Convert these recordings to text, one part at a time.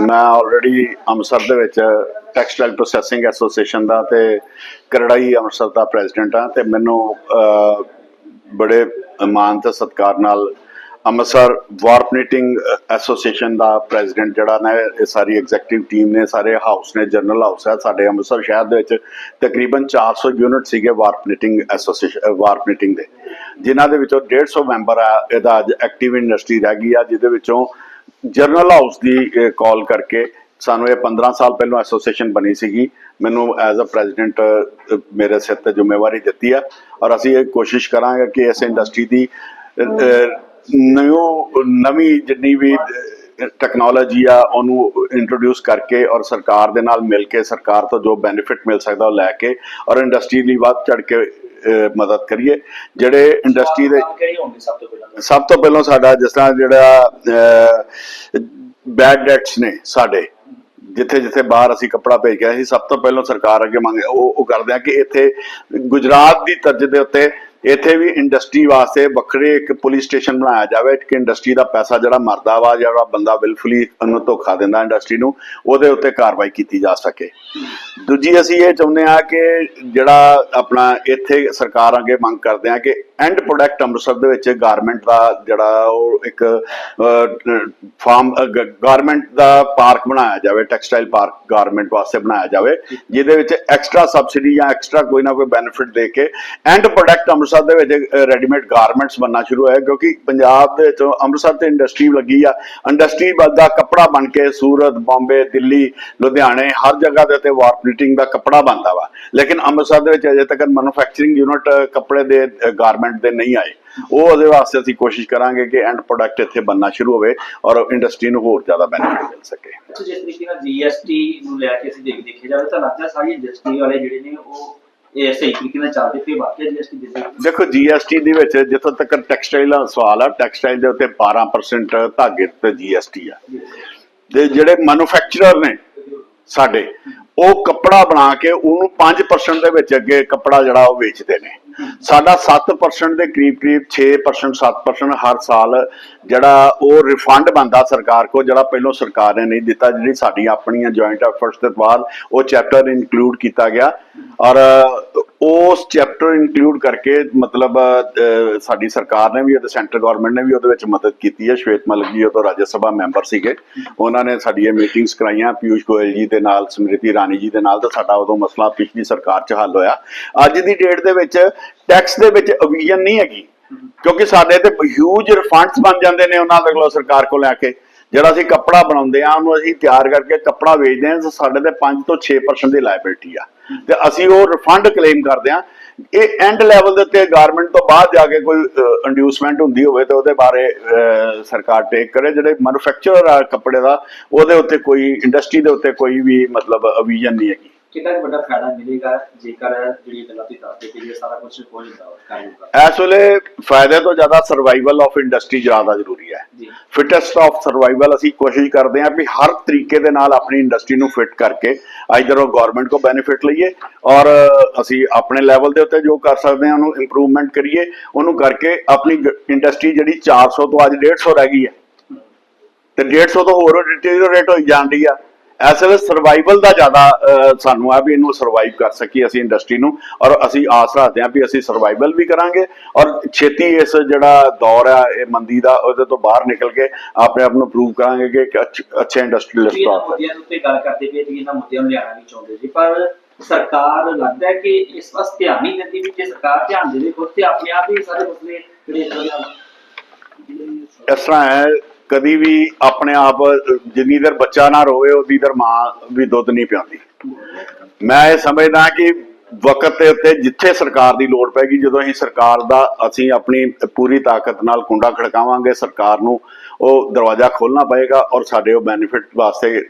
ਮੈਂ ਆਲਰੇਡੀ ਅੰਮ੍ਰਿਤਸਰ ਦੇ ਵਿੱਚ ਟੈਕਸਟਾਈਲ ਪ੍ਰੋਸੈਸਿੰਗ ਐਸੋਸੀਏਸ਼ਨ ਦਾ ਤੇ ਕਰੜਾਈ ਅੰਮ੍ਰਿਤਸਰ ਦਾ ਪ੍ਰੈਜ਼ੀਡੈਂਟ ਹਾਂ ਤੇ ਮੈਨੂੰ ਬੜੇ ਮਾਣ ਤੇ ਸਤਿਕਾਰ ਨਾਲ ਅੰਮ੍ਰਿਤਸਰ ਵਾਰਪਨੀਟਿੰਗ ਐਸੋਸੀਏਸ਼ਨ ਦਾ ਪ੍ਰੈਜ਼ੀਡੈਂਟ ਜਿਹੜਾ ਨੇ, ਇਹ ਸਾਰੀ ਐਗਜ਼ੈਕਟਿਵ ਟੀਮ ਨੇ, ਸਾਰੇ ਹਾਊਸ ਨੇ ਜਨਰਲ ਹਾਊਸ ਹੈ ਸਾਡੇ ਅੰਮ੍ਰਿਤਸਰ ਸ਼ਹਿਰ ਦੇ ਵਿੱਚ, ਤਕਰੀਬਨ 400 ਯੂਨਿਟ ਸੀਗੇ ਵਾਰਪਨੀਟਿੰਗ ਐਸੋਸੀਏਸ਼ਨ ਵਾਰਪਨੀਟਿੰਗ ਦੇ। ਜਿਨ੍ਹਾਂ ਦੇ ਵਿੱਚੋਂ 150 ਮੈਂਬਰ ਆ, ਇਹਦਾ ਅੱਜ ਐਕਟਿਵ ਇੰਡਸਟਰੀ ਰਹਿ ਗਈ ਆ, ਜਿਹਦੇ ਵਿੱਚੋਂ ਜਰਨਲ ਹਾਊਸ ਦੀ ਕਾਲ ਕਰਕੇ ਸਾਨੂੰ ਇਹ 15 ਸਾਲ ਪਹਿਲਾਂ ਐਸੋਸੀਏਸ਼ਨ ਬਣੀ ਸੀਗੀ। ਮੈਨੂੰ ਐਜ਼ ਅ ਪ੍ਰੈਜ਼ੀਡੈਂਟ ਮੇਰੇ ਸਿਰ ਤੇ ਜ਼ਿੰਮੇਵਾਰੀ ਦਿੱਤੀ ਆ ਔਰ ਅਸੀਂ ਇਹ ਕੋਸ਼ਿਸ਼ ਕਰਾਂਗੇ ਕਿ ਇਸ ਇੰਡਸਟਰੀ ਦੀ ਨਿਊ ਨਵੀਂ ਜਿੰਨੀ ਵੀ ਟੈਕਨੋਲੋਜੀ ਆ, ਉਹਨੂੰ ਇੰਟਰੋਡਿਊਸ ਕਰਕੇ ਔਰ ਸਰਕਾਰ ਦੇ ਨਾਲ ਮਿਲ ਕੇ, ਸਰਕਾਰ ਤੋਂ ਜੋ ਬੈਨੀਫਿਟ ਮਿਲ ਸਕਦਾ ਉਹ ਲੈ ਕੇ ਔਰ ਇੰਡਸਟਰੀ ਲਈ ਵੱਧ ਚੜ ਕੇ ਮਦਦ ਕਰੀਏ। ਜਿਹੜੇ ਇੰਡਸਟਰੀ ਦੇ ਸਭ ਤੋਂ ਪਹਿਲਾਂ? ਸਭ ਤੋਂ ਪਹਿਲਾਂ ਸਾਡਾ ਜਿਸ ਤਰ੍ਹਾਂ ਜਿਹੜਾ ਬੈਡ ਡੈਟਸ ਨੇ ਸਾਡੇ ਜਿੱਥੇ ਜਿੱਥੇ ਬਾਹਰ ਅਸੀਂ ਕੱਪੜਾ ਭੇਜ ਗਿਆ ਸੀ ਸਭ ਤੋਂ ਪਹਿਲਾਂ ਸਰਕਾਰ ਅੱਗੇ ਮੰਗੇ ਉਹ ਉਹ ਕਰਦੇ ਆ ਕਿ ਇੱਥੇ ਗੁਜਰਾਤ ਦੀ ਤਰਜ਼ ਦੇ ਉੱਤੇ ਇੱਥੇ ਵੀ ਇੰਡਸਟਰੀ ਵਾਸਤੇ ਵੱਖਰੇ ਇੱਕ ਪੁਲਿਸ ਸਟੇਸ਼ਨ ਬਣਾਇਆ ਜਾਵੇ ਕਿ ਇੰਡਸਟਰੀ ਦਾ ਪੈਸਾ ਜਿਹੜਾ ਮਰਦਾ ਵਾ, ਜਿਹੜਾ ਬੰਦਾ ਵਿਲਫੁਲੀ ਉਹਨੂੰ ਧੋਖਾ ਦਿੰਦਾ ਇੰਡਸਟਰੀ ਨੂੰ, ਉਹਦੇ ਉੱਤੇ ਕਾਰਵਾਈ ਕੀਤੀ ਜਾ ਸਕੇ। ਦੂਜੀ ਅਸੀਂ ਇਹ ਚਾਹੁੰਦੇ ਆ ਕਿ ਜਿਹੜਾ ਆਪਣਾ ਇੱਥੇ ਸਰਕਾਰ ਅੱਗੇ ਮੰਗ ਕਰਦੇ ਆ ਕਿ ਐਂਡ ਪ੍ਰੋਡਕਟ ਅੰਮ੍ਰਿਤਸਰ ਦੇ ਵਿੱਚ ਗਾਰਮੈਂਟ ਦਾ ਜਿਹੜਾ ਉਹ ਇੱਕ ਫਾਰਮ ਗਾਰਮੈਂਟ ਦਾ ਪਾਰਕ ਬਣਾਇਆ ਜਾਵੇ ਟੈਕਸਟਾਈਲ ਪਾਰਕ ਗਾਰਮੈਂਟ ਵਾਸਤੇ ਬਣਾਇਆ ਜਾਵੇ, ਜਿਹਦੇ ਵਿੱਚ ਐਕਸਟਰਾ ਸਬਸਿਡੀ ਜਾਂ ਐਕਸਟਰਾ ਕੋਈ ਨਾ ਕੋਈ ਬੈਨੀਫਿਟ ਦੇ ਕੇ ਐਂਡ ਪ੍ਰੋਡਕਟ ਅੰਮ੍ਰਿਤਸਰ ਦੇ ਵਿੱਚ ਰੈਡੀਮੇਡ ਗਾਰਮੈਂਟਸ ਬਣਨਾ ਸ਼ੁਰੂ ਹੋਇਆ ਕਿਉਂਕਿ ਪੰਜਾਬ ਦੇ ਵਿੱਚ ਅੰਮ੍ਰਿਤਸਰ ਤੇ ਇੰਡਸਟਰੀ ਲੱਗੀ ਆ। ਇੰਡਸਟਰੀ ਦਾ ਕੱਪੜਾ ਬਣ ਕੇ ਸੂਰਤ, ਬੰਬੇ, ਦਿੱਲੀ, ਲੁਧਿਆਣੇ, ਹਰ ਜਗ੍ਹਾ ਦੇ ਉੱਤੇ ਵਾਰਪ ਨੀਟਿੰਗ ਦਾ ਕੱਪੜਾ ਬਣਦਾ ਵਾ। ਲੇਕਿਨ ਅੰਮ੍ਰਿਤਸਰ ਦੇ ਵਿੱਚ ਅਜੇ ਤੱਕ ਮੈਨੂਫੈਕਚਰਿੰਗ ਯੂਨਿਟ ਕੱਪੜੇ ਦੇ ਗਾਰਮੈਂਟ ਦੇ ਨਹੀਂ ਆਏ। ਉਹ ਉਹਦੇ ਵਾਸਤੇ ਅਸੀਂ ਕੋਸ਼ਿਸ਼ ਕਰਾਂਗੇ ਕਿ ਐਂਡ ਪ੍ਰੋਡਕਟ ਇੱਥੇ ਬਣਨਾ ਸ਼ੁਰੂ ਹੋਵੇ ਔਰ ਇੰਡਸਟਰੀ ਨੂੰ ਹੋਰ ਜ਼ਿਆਦਾ ਬੈਨੀਫਿਟ ਮਿਲ ਸਕੇ। ਜਿਸ ਤਰੀਕੇ ਨਾਲ ਜੀਐਸਟੀ ਨੂੰ ਲੈ ਕੇ ਅਸੀਂ ਦੇਖ ਦੇਖਿਆ ਜਾਵੇ, ਤਾਂ ਲੱਗਦਾ ਸਾਰੀ ਇੰਡਸਟਰੀ ਵਾਲੇ ਜਿਹੜੇ ਨੇ, ਉਹ ਇਹ ਸਹੀ ਤਰੀਕੇ ਨਾਲ ਚੱਲਦੇ ਪਏ ਵਾਕਿਆ ਜੀਐਸਟੀ ਦੇ ਦੇਖੋ ਜੀਐਸਟੀ ਦੇ ਵਿੱਚ ਜਿੱਥੋਂ ਤੱਕ ਟੈਕਸਟਾਈਲ ਦਾ ਸਵਾਲ ਆ ਟੈਕਸਟਾਈਲ ਦੇ ਉੱਤੇ 12% ਧਾਗੇ ਤੇ ਜੀਐਸਟੀ ਆ। ਤੇ ਜਿਹੜੇ ਮੈਨੂਫੈਕਚਰਰ ਨੇ ਸਾਡੇ, ਉਹ ਕੱਪੜਾ ਬਣਾ ਕੇ ਉਹਨੂੰ 5% ਦੇ ਵਿੱਚ ਅੱਗੇ ਕੱਪੜਾ ਜਿਹੜਾ ਉਹ ਵੇਚਦੇ ਨੇ। ਸਾਡਾ 7% ਦੇ ਕਰੀਬ ਕਰੀਬ 6% 7% ਹਰ ਸਾਲ ਜਿਹੜਾ ਉਹ ਰਿਫੰਡ ਬੰਦਾ ਸਰਕਾਰ ਕੋ ਜਿਹੜਾ ਪਹਿਲੋਂ ਸਰਕਾਰ ਨੇ ਨਹੀਂ ਦਿੱਤਾ, ਜਿਹੜੀ ਸਾਡੀ ਆਪਣੀਆਂ ਜੁਆਇੰਟ ਐਫਰਟਸ ਦੇ ਬਾਅਦ ਉਹ ਚੈਪਟਰ ਇਨਕਲੂਡ ਕੀਤਾ ਗਿਆ। ਔਰ ਉਸ ਚੈਪਟਰ ਇਨਕਲੂਡ ਕਰਕੇ ਮਤਲਬ ਸਾਡੀ ਸਰਕਾਰ ਨੇ ਵੀ ਅਤੇ ਸੈਂਟਰ ਗਵਰਨਮੈਂਟ ਨੇ ਵੀ ਉਹਦੇ ਵਿੱਚ ਮਦਦ ਕੀਤੀ ਹੈ। ਸ਼ਵੇਤ ਮਲਿਕ ਜੀ ਉਦੋਂ ਰਾਜ ਸਭਾ ਮੈਂਬਰ ਸੀਗੇ। ਉਹਨਾਂ ਨੇ ਸਾਡੀਆਂ ਮੀਟਿੰਗਸ ਕਰਾਈਆਂ। ਪਿਊਸ਼ ਗੋਇਲ ਜੀ ਦੇ ਨਾਲ, ਸਮ੍ਰਿਤੀ ਰਾਣੀ ਜੀ ਦੇ ਨਾਲ ਤਾਂ ਸਾਡਾ ਉਦੋਂ ਮਸਲਾ ਪਿਛਲੀ ਸਰਕਾਰ 'ਚ ਹੱਲ ਹੋਇਆ। ਅੱਜ ਦੀ ਡੇਟ ਦੇ ਵਿੱਚ ਟੈਕਸ ਦੇ ਵਿੱਚ ਅਵੀਜ਼ਨ ਨਹੀਂ ਹੈਗੀ। ਕਿਉਂਕਿ ਸਾਡੇ ਤੇ ਹਿਊਜ ਰਿਫੰਡਸ ਬਣ ਜਾਂਦੇ ਨੇ ਉਹਨਾਂ ਦੇ ਕੋਲੋਂ ਸਰਕਾਰ ਕੋਲ ਲੈ ਕੇ। ਜਿਹੜਾ ਅਸੀਂ ਕੱਪੜਾ ਬਣਾਉਂਦੇ ਆ ਉਹਨੂੰ ਅਸੀਂ ਤਿਆਰ ਕਰਕੇ ਕੱਪੜਾ ਵੇਚਦੇ ਆ ਸਾਡੇ ਤੇ 5 ਤੋਂ 6% ਦੀ ਲਾਇਬਿਲਟੀ ਆ। ਤੇ ਅਸੀਂ ਉਹ ਰਿਫੰਡ ਕਲੇਮ ਕਰਦੇ ਆ ਇਹ ਐਂਡ ਲੈਵਲ ਦੇ ਉੱਤੇ ਗਾਰਮੈਂਟ ਤੋਂ ਬਾਅਦ ਜਾ ਕੇ ਕੋਈ ਇੰਡਿਊਸਮੈਂਟ ਹੁੰਦੀ ਹੋਵੇ ਤੇ ਉਹਦੇ ਬਾਰੇ ਸਰਕਾਰ ਟੇਕ ਕਰੇ। ਜਿਹੜੇ ਮੈਨੂਫੈਕਚਰਰ ਆ ਕੱਪੜੇ ਦਾ, ਉਹਦੇ ਉੱਤੇ ਕੋਈ ਇੰਡਸਟਰੀ ਦੇ ਉੱਤੇ ਕੋਈ ਵੀ ਮਤਲਬ ਅਵੀਜ਼ਨ ਨਹੀਂ ਹੈਗੀ। ਕਿੰਨਾ ਕੁ ਵੱਡਾ ਫਾਇਦਾ ਮਿਲੇਗਾ ਜੇਕਰ ਜਿਹੜੀ ਗੱਲਾਂ ਤੁਸੀਂ ਦੱਸਦੇ ਕਿ ਇਹ ਸਾਰਾ ਕੁਝ ਹੋ ਜਾਂਦਾ ਕਰ ਇਸ ਵੇਲੇ ਫਾਇਦੇ ਤੋਂ ਜ਼ਿਆਦਾ ਸਰਵਾਈਵਲ ਆਫ ਇੰਡਸਟਰੀ ਜ਼ਿਆਦਾ ਜ਼ਰੂਰੀ ਹੈ। ਫਿਟੈਸਟ ਆਫ ਸਰਵਾਈਵਲ ਅਸੀਂ ਕੋਸ਼ਿਸ਼ ਕਰਦੇ ਹਾਂ ਵੀ ਹਰ ਤਰੀਕੇ ਦੇ ਨਾਲ ਆਪਣੀ ਇੰਡਸਟਰੀ ਨੂੰ ਫਿਟ ਕਰਕੇ ਆਈਦਰ ਉਹ ਗਵਰਨਮੈਂਟ ਕੋ ਬੈਨੀਫਿਟ ਲਈਏ ਔਰ ਅਸੀਂ ਆਪਣੇ ਲੈਵਲ ਦੇ ਉੱਤੇ ਜੋ ਕਰ ਸਕਦੇ ਹਾਂ ਉਹਨੂੰ ਇੰਪਰੂਵਮੈਂਟ ਕਰੀਏ ਉਹਨੂੰ ਕਰਕੇ ਆਪਣੀ ਇੰਡਸਟਰੀ ਜਿਹੜੀ 400 ਤੋਂ ਅੱਜ 150 ਰਹਿ ਗਈ ਹੈ। ਤੇ 150 ਤੋਂ ਹੋਰ ਡਿਟੀਰੀਓਰੇਟ ਹੋਈ ਜਾਂਦੀ ਆ। ਇਸ ਵੇਲੇ ਸਰਵਾਈਵਲ ਦਾ ਜ਼ਿਆਦਾ ਸਾਨੂੰ ਆ ਵੀ ਇਹਨੂੰ ਸਰਵਾਈਵ ਕਰ ਸਕੀਏ ਅਸੀਂ ਇੰਡਸਟਰੀ ਨੂੰ ਔਰ ਅਸੀਂ ਆਸ ਰੱਖਦੇ ਹਾਂ ਵੀ ਅਸੀਂ ਸਰਵਾਈਵਲ ਵੀ ਕਰਾਂਗੇ ਔਰ ਛੇਤੀ ਇਸ ਜਿਹੜਾ ਦੌਰ ਆ ਇਹ ਮੰਦੀ ਦਾ ਉਹਦੇ ਤੋਂ ਬਾਹਰ ਨਿਕਲ ਕੇ ਆਪਣੇ ਆਪ ਨੂੰ ਪ੍ਰੂਵ ਕਰਾਂਗੇ ਕਿ ਇੱਕ ਅੱਛ- ਇੰਡਸਟਰੀਅਲਿਸਟ ਆ ਮੁੱਦਿਆਂ ਉੱਤੇ ਗੱਲ ਕਰਦੇ ਪਏ ਕਿ ਇਹਨਾਂ ਮੁੱਦਿਆਂ ਨੂੰ ਲਿਆਉਣਾ ਵੀ ਚਾਹੁੰਦੇ ਸੀ ਪਰ ਸਰਕਾਰ ਲੱਗਦਾ ਹੈ ਕਿ ਇਸ ਪਾਸ ਧਿਆਨ ਨਹੀਂ ਦਿੰਦੀ ਵੀ ਜੇ ਸਰਕਾਰ ਧਿਆਨ ਦੇਵੇ ਖੁਦ ਤੇ ਆਪਣੇ ਆਪ ਹੀ ਸਾਰੇ ਮਸਲੇ ਜਿਹੜੇ ਇਸ ਤਰ੍ਹਾਂ ਹੈ ਕਦੀ ਵੀ ਆਪਣੇ ਆਪ, ਜਿੰਨੀ ਦੇਰ ਬੱਚਾ ਨਾ ਰੋਵੇ, ਉਨੀ ਦੇਰ ਮਾਂ ਵੀ ਦੁੱਧ ਨਹੀਂ ਪਿਆਉਂਦੀ। ਮੈਂ ਇਹ ਸਮਝਦਾ ਕਿ ਵਕਤ ਦੇ ਉੱਤੇ ਜਿੱਥੇ ਸਰਕਾਰ ਦੀ ਲੋੜ ਪੈਗੀ ਜਦੋਂ ਅਸੀਂ ਸਰਕਾਰ ਦਾ, ਅਸੀਂ ਆਪਣੀ ਪੂਰੀ ਤਾਕਤ ਨਾਲ ਕੁੰਡਾ ਖੜਕਾਵਾਂਗੇ, ਸਰਕਾਰ ਨੂੰ ਉਹ ਦਰਵਾਜ਼ਾ ਖੋਲਣਾ ਪਏਗਾ ਔਰ ਸਾਡੇ ਉਹ ਬੈਨੀਫਿਟ ਵਾਸਤੇ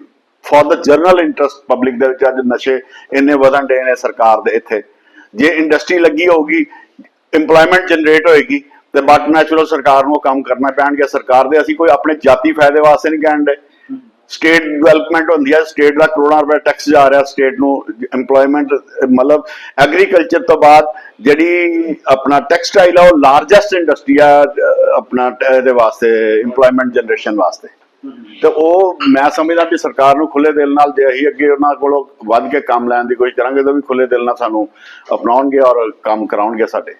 for the general interest public ਦੇ ਵਿੱਚ ਅੱਜ ਨਸ਼ੇ ਇੰਨੇ ਵਧਣ ਡੇ ਨੇ ਸਰਕਾਰ ਦੇ ਇੱਥੇ। ਜੇ ਇੰਡਸਟਰੀ ਲੱਗੀ ਹੋਊਗੀ, EMPLOYMENT ਜਨਰੇਟ ਹੋਏਗੀ ਤੇ ਬਟ ਨੈਚੁਰਲ ਸਰਕਾਰ ਨੂੰ ਉਹ ਕੰਮ ਕਰਨਾ ਪੈਣਗੇ। ਸਰਕਾਰ ਦੇ ਅਸੀਂ ਕੋਈ ਆਪਣੇ ਜਾਤੀ ਫਾਇਦੇ ਵਾਸਤੇ ਨਹੀਂ ਕਹਿਣ ਦੇ। ਸਟੇਟ ਡਿਵੈਲਪਮੈਂਟ ਹੁੰਦੀ ਹੈ ਸਟੇਟ ਦਾ ਕਰੋੜਾਂ ਰੁਪਏ ਟੈਕਸ ਜਾ ਰਿਹਾ ਸਟੇਟ ਨੂੰ। EMPLOYMENT, ਮਤਲਬ ਐਗਰੀਕਲਚਰ ਤੋਂ ਬਾਅਦ ਜਿਹੜੀ ਆਪਣਾ ਟੈਕਸਟਾਈਲ ਆ, ਉਹ ਲਾਰਜੈਸਟ ਇੰਡਸਟਰੀ ਆ, ਆਪਣਾ ਇਹਦੇ ਵਾਸਤੇ, EMPLOYMENT ਜਨਰੇਸ਼ਨ ਵਾਸਤੇ। ਤੇ ਉਹ ਮੈਂ ਸਮਝਦਾ ਵੀ ਸਰਕਾਰ ਨੂੰ ਖੁੱਲੇ ਦਿਲ ਨਾਲ ਜੇ ਅਸੀਂ ਅੱਗੇ ਉਹਨਾਂ ਕੋਲੋਂ ਵੱਧ ਕੇ ਕੰਮ ਲੈਣ ਦੀ ਕੋਸ਼ਿਸ਼ ਕਰਾਂਗੇ, ਤਾਂ ਵੀ ਖੁੱਲੇ ਦਿਲ ਨਾਲ ਸਾਨੂੰ ਅਪਣਾਉਣਗੇ ਔਰ ਕੰਮ ਕਰਾਉਣਗੇ ਸਾਡੇ।